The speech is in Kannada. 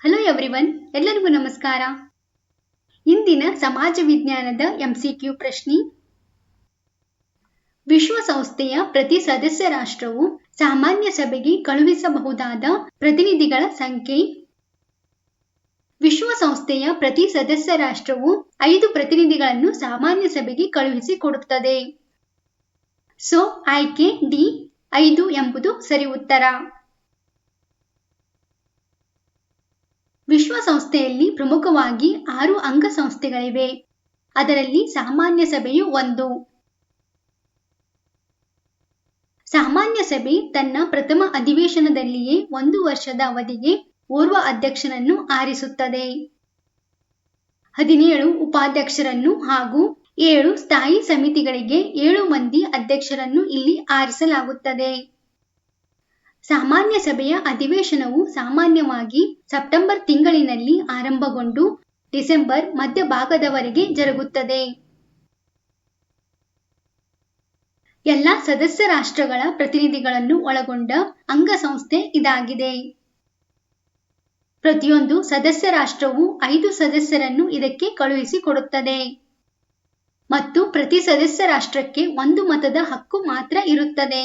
ಹಲೋ ಎವ್ರಿವನ್ ಎಲ್ಲರಿಗೂ ನಮಸ್ಕಾರ. ಇಂದಿನ ಸಮಾಜ ವಿಜ್ಞಾನದ ಎಂಸಿಕ್ಯೂ ಪ್ರಶ್ನೆ. ವಿಶ್ವಸಂಸ್ಥೆಯ ಪ್ರತಿ ಸದಸ್ಯ ರಾಷ್ಟ್ರವು ಸಾಮಾನ್ಯ ಸಭೆಗೆ ಕಳುಹಿಸಬಹುದಾದ ಪ್ರತಿನಿಧಿಗಳ ಸಂಖ್ಯೆ. ವಿಶ್ವಸಂಸ್ಥೆಯ ಪ್ರತಿ ಸದಸ್ಯ ರಾಷ್ಟ್ರವು ಐದು ಪ್ರತಿನಿಧಿಗಳನ್ನು ಸಾಮಾನ್ಯ ಸಭೆಗೆ ಕಳುಹಿಸಿಕೊಡುತ್ತದೆ ಸೊ ಆಯ್ಕೆ ಡಿ ಐದು ಎಂಬುದು ಸರಿ ಉತ್ತರ. ವಿಶ್ವಸಂಸ್ಥೆಯಲ್ಲಿ ಪ್ರಮುಖವಾಗಿ ಆರು ಅಂಗಸಂಸ್ಥೆಗಳಿವೆ. ಅದರಲ್ಲಿ ಸಾಮಾನ್ಯ ಸಭೆಯು ಒಂದು. ಸಾಮಾನ್ಯ ಸಭೆ ತನ್ನ ಪ್ರಥಮ ಅಧಿವೇಶನದಲ್ಲಿಯೇ ಒಂದು ವರ್ಷದ ಅವಧಿಗೆ ಓರ್ವ ಅಧ್ಯಕ್ಷರನ್ನು ಆರಿಸುತ್ತದೆ. ಹದಿನೇಳು ಉಪಾಧ್ಯಕ್ಷರನ್ನು ಹಾಗೂ ಏಳು ಸ್ಥಾಯಿ ಸಮಿತಿಗಳಿಗೆ ಏಳು ಮಂದಿ ಅಧ್ಯಕ್ಷರನ್ನು ಇಲ್ಲಿ ಆರಿಸಲಾಗುತ್ತದೆ. ಸಾಮಾನ್ಯ ಸಭೆಯ ಅಧಿವೇಶನವು ಸಾಮಾನ್ಯವಾಗಿ ಸೆಪ್ಟೆಂಬರ್ ತಿಂಗಳಿನಲ್ಲಿ ಆರಂಭಗೊಂಡು ಡಿಸೆಂಬರ್ ಮಧ್ಯಭಾಗದವರೆಗೆ ಜರುಗುತ್ತದೆ. ಎಲ್ಲ ಸದಸ್ಯ ರಾಷ್ಟ್ರಗಳ ಪ್ರತಿನಿಧಿಗಳನ್ನು ಒಳಗೊಂಡ ಅಂಗಸಂಸ್ಥೆ ಇದಾಗಿದೆ. ಪ್ರತಿಯೊಂದು ಸದಸ್ಯ ರಾಷ್ಟ್ರವು ಐದು ಸದಸ್ಯರನ್ನು ಇದಕ್ಕೆ ಕಳುಹಿಸಿಕೊಡುತ್ತದೆ. ಮತ್ತು ಪ್ರತಿ ಸದಸ್ಯ ರಾಷ್ಟ್ರಕ್ಕೆ ಒಂದು ಮತದ ಹಕ್ಕು ಮಾತ್ರ ಇರುತ್ತದೆ.